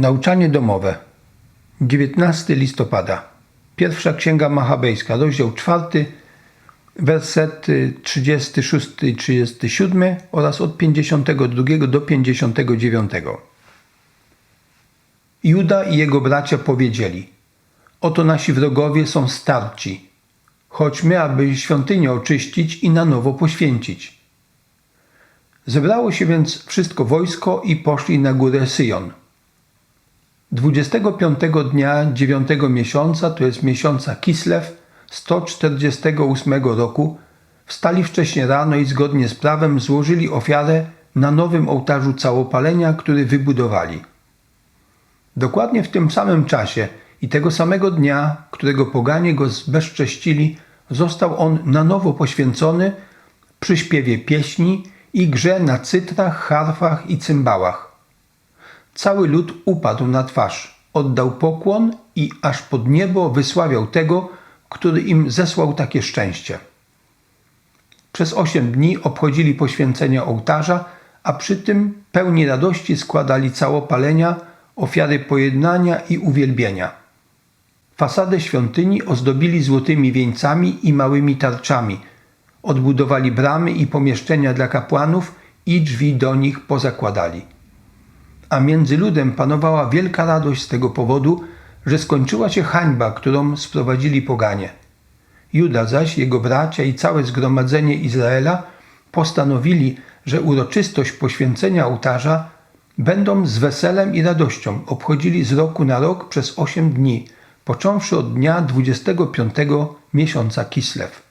Nauczanie domowe. 19 listopada. Pierwsza Księga Machabejska, rozdział 4, wersety 36 i 37 oraz od 52 do 59. Juda i jego bracia powiedzieli: Oto nasi wrogowie są starci. Chodźmy, aby świątynię oczyścić i na nowo poświęcić. Zebrało się więc wszystko wojsko i poszli na górę Syjon. 25 dnia 9 miesiąca, to jest miesiąca Kislew, 148 roku, wstali wcześnie rano i zgodnie z prawem złożyli ofiarę na nowym ołtarzu całopalenia, który wybudowali. Dokładnie w tym samym czasie i tego samego dnia, którego poganie go zbezcześcili, został on na nowo poświęcony przy śpiewie pieśni i grze na cytrach, harfach i cymbałach. Cały lud upadł na twarz, oddał pokłon i aż pod niebo wysławiał tego, który im zesłał takie szczęście. Przez osiem dni obchodzili poświęcenie ołtarza, a przy tym pełni radości składali całopalenia, ofiary pojednania i uwielbienia. Fasadę świątyni ozdobili złotymi wieńcami i małymi tarczami. Odbudowali bramy i pomieszczenia dla kapłanów i drzwi do nich pozakładali. A między ludem panowała wielka radość z tego powodu, że skończyła się hańba, którą sprowadzili poganie. Juda zaś, jego bracia i całe zgromadzenie Izraela postanowili, że uroczystość poświęcenia ołtarza będą z weselem i radością obchodzili z roku na rok przez osiem dni, począwszy od dnia 25 miesiąca Kislew.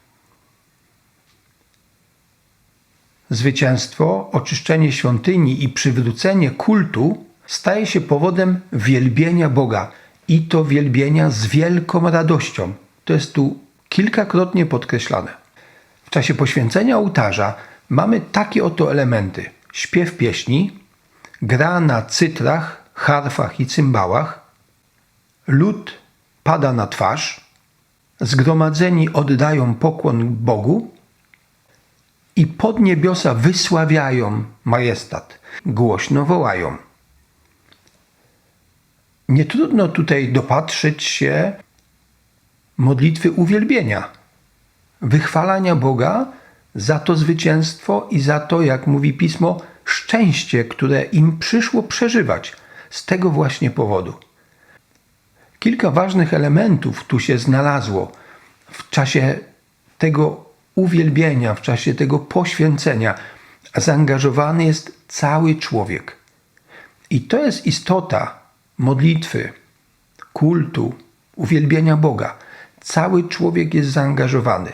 Zwycięstwo, oczyszczenie świątyni i przywrócenie kultu staje się powodem wielbienia Boga i to wielbienia z wielką radością. To jest tu kilkakrotnie podkreślane. W czasie poświęcenia ołtarza mamy takie oto elementy: śpiew pieśni, gra na cytrach, harfach i cymbałach, lud pada na twarz, zgromadzeni oddają pokłon Bogu i pod niebiosa wysławiają majestat, głośno wołają. Nie trudno tutaj dopatrzeć się modlitwy uwielbienia, wychwalania Boga za to zwycięstwo i za to, jak mówi pismo, szczęście, które im przyszło przeżywać z tego właśnie powodu. Kilka ważnych elementów tu się znalazło w czasie tego uwielbienia, w czasie tego poświęcenia. Zaangażowany jest cały człowiek. I to jest istota modlitwy, kultu, uwielbienia Boga. Cały człowiek jest zaangażowany,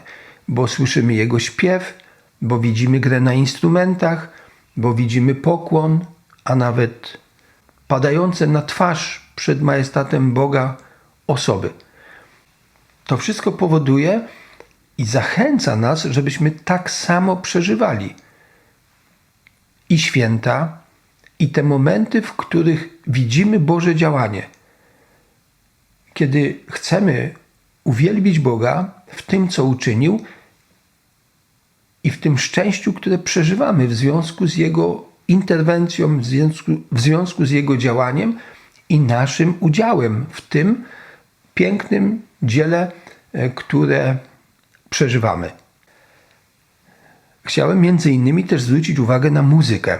bo słyszymy jego śpiew, bo widzimy grę na instrumentach, bo widzimy pokłon, a nawet padające na twarz przed majestatem Boga osoby. To wszystko powoduje i zachęca nas, żebyśmy tak samo przeżywali i święta, i te momenty, w których widzimy Boże działanie. Kiedy chcemy uwielbić Boga w tym, co uczynił i w tym szczęściu, które przeżywamy w związku z Jego interwencją, w związku, w związku z Jego działaniem i naszym udziałem w tym pięknym dziele, e, które przeżywamy. Chciałem między innymi też zwrócić uwagę na muzykę.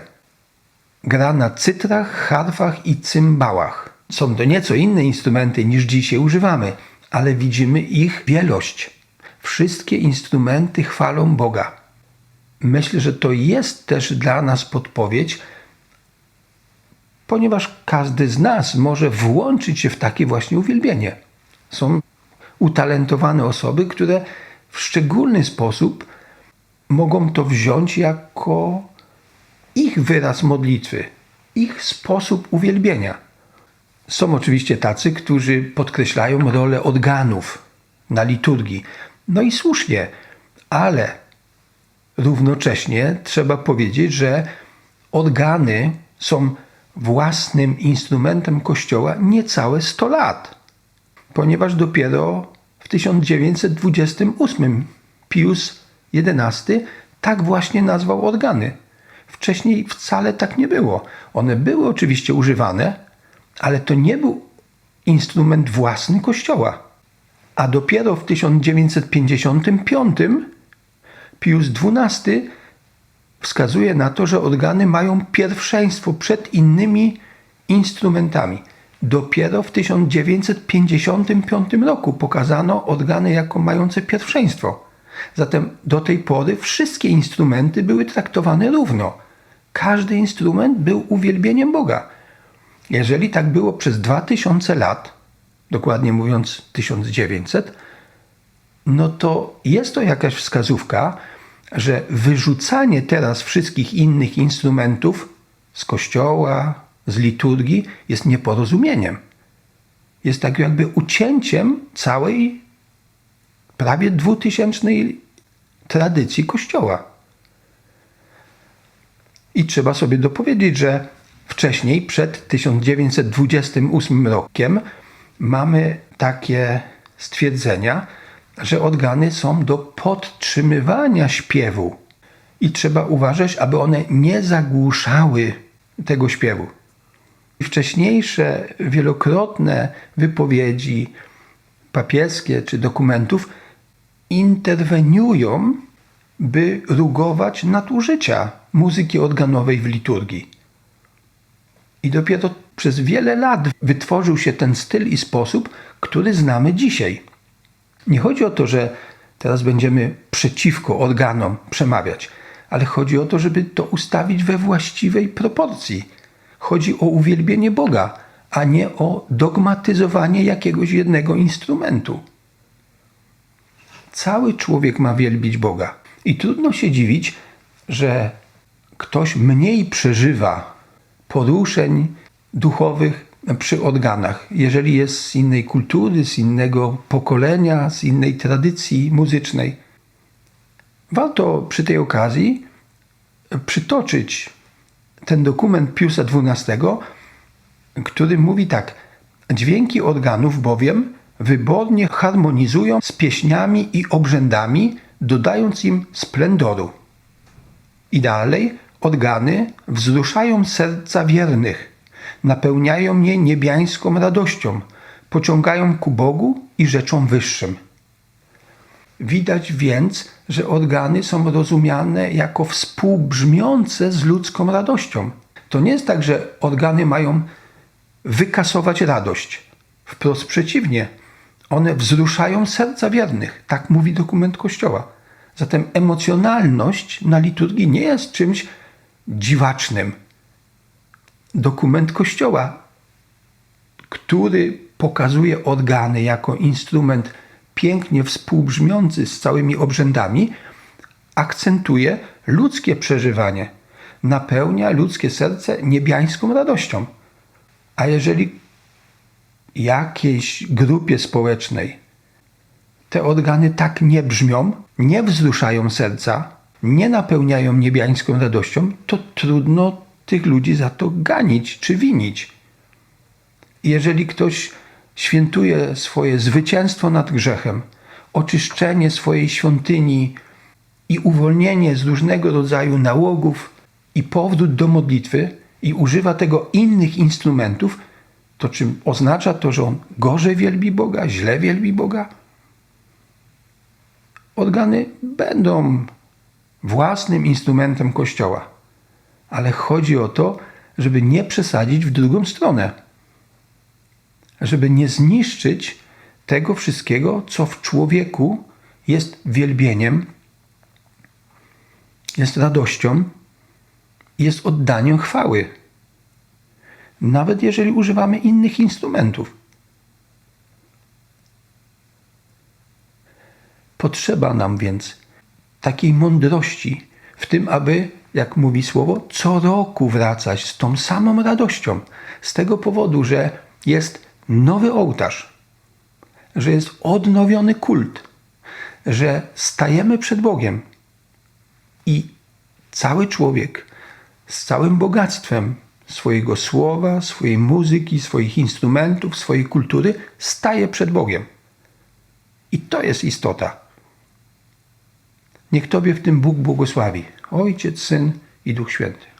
Gra na cytrach, harfach i cymbałach. Są to nieco inne instrumenty niż dzisiaj używamy, ale widzimy ich wielość. Wszystkie instrumenty chwalą Boga. Myślę, że to jest też dla nas podpowiedź, ponieważ każdy z nas może włączyć się w takie właśnie uwielbienie. Są utalentowane osoby, które w szczególny sposób mogą to wziąć jako ich wyraz modlitwy, ich sposób uwielbienia. Są oczywiście tacy, którzy podkreślają rolę organów na liturgii. No i słusznie, ale równocześnie trzeba powiedzieć, że organy są własnym instrumentem Kościoła niecałe 100 lat, ponieważ dopiero w 1928 Pius XI tak właśnie nazwał organy. Wcześniej wcale tak nie było. One były oczywiście używane, Ale to nie był instrument własny Kościoła. A dopiero w 1955 Pius XII wskazuje na to, że organy mają pierwszeństwo przed innymi instrumentami. Dopiero w 1955 roku pokazano organy jako mające pierwszeństwo. Zatem do tej pory wszystkie instrumenty były traktowane równo. Każdy instrument był uwielbieniem Boga. Jeżeli tak było przez 2000 lat, dokładnie mówiąc 1900, no to jest to jakaś wskazówka, że wyrzucanie teraz wszystkich innych instrumentów z kościoła, z liturgii jest nieporozumieniem. Jest tak jakby ucięciem całej prawie dwutysięcznej tradycji kościoła. I trzeba sobie dopowiedzieć, że wcześniej, przed 1928 rokiem, mamy takie stwierdzenia, że organy są do podtrzymywania śpiewu i trzeba uważać, aby one nie zagłuszały tego śpiewu. Wcześniejsze wielokrotne wypowiedzi papieskie czy dokumentów interweniują, by rugować nadużycia muzyki organowej w liturgii. I dopiero przez wiele lat wytworzył się ten styl i sposób, który znamy dzisiaj. Nie chodzi o to, że teraz będziemy przeciwko organom przemawiać, ale chodzi o to, żeby to ustawić we właściwej proporcji. Chodzi o uwielbienie Boga, a nie o dogmatyzowanie jakiegoś jednego instrumentu. Cały człowiek ma wielbić Boga. I trudno się dziwić, że ktoś mniej przeżywa poruszeń duchowych przy organach, jeżeli jest z innej kultury, z innego pokolenia, z innej tradycji muzycznej. Warto przy tej okazji przytoczyć ten dokument Piusa XII, który mówi tak: Dźwięki organów bowiem wybornie harmonizują z pieśniami i obrzędami, dodając im splendoru. I dalej organy wzruszają serca wiernych, napełniają je niebiańską radością, pociągają ku Bogu i rzeczom wyższym. Widać więc, że organy są rozumiane jako współbrzmiące z ludzką radością. To nie jest tak, że organy mają wykasować radość. Wprost przeciwnie, one wzruszają serca wiernych. Tak mówi dokument Kościoła. Zatem emocjonalność na liturgii nie jest czymś dziwacznym. Dokument Kościoła, który pokazuje organy jako instrument pięknie współbrzmiący z całymi obrzędami, akcentuje ludzkie przeżywanie, napełnia ludzkie serce niebiańską radością. A jeżeli jakiejś grupie społecznej te organy tak nie brzmią, nie wzruszają serca, nie napełniają niebiańską radością, to trudno tych ludzi za to ganić czy winić. Jeżeli ktoś świętuje swoje zwycięstwo nad grzechem, oczyszczenie swojej świątyni i uwolnienie z różnego rodzaju nałogów i powrót do modlitwy i używa tego innych instrumentów, to czym oznacza to, że on gorzej wielbi Boga, źle wielbi Boga? Organy będą własnym instrumentem Kościoła, ale chodzi o to, żeby nie przesadzić w drugą stronę, żeby nie zniszczyć tego wszystkiego, co w człowieku jest wielbieniem, jest radością, jest oddaniem chwały nawet jeżeli używamy innych instrumentów. Potrzeba nam więc takiej mądrości w tym, aby, jak mówi słowo, co roku wracać z tą samą radością, z tego powodu, że jest nowy ołtarz, że jest odnowiony kult, że stajemy przed Bogiem i cały człowiek z całym bogactwem swojego słowa, swojej muzyki, swoich instrumentów, swojej kultury, staje przed Bogiem. I to jest istota. Niech Tobie w tym Bóg błogosławi. Ojciec, Syn i Duch Święty.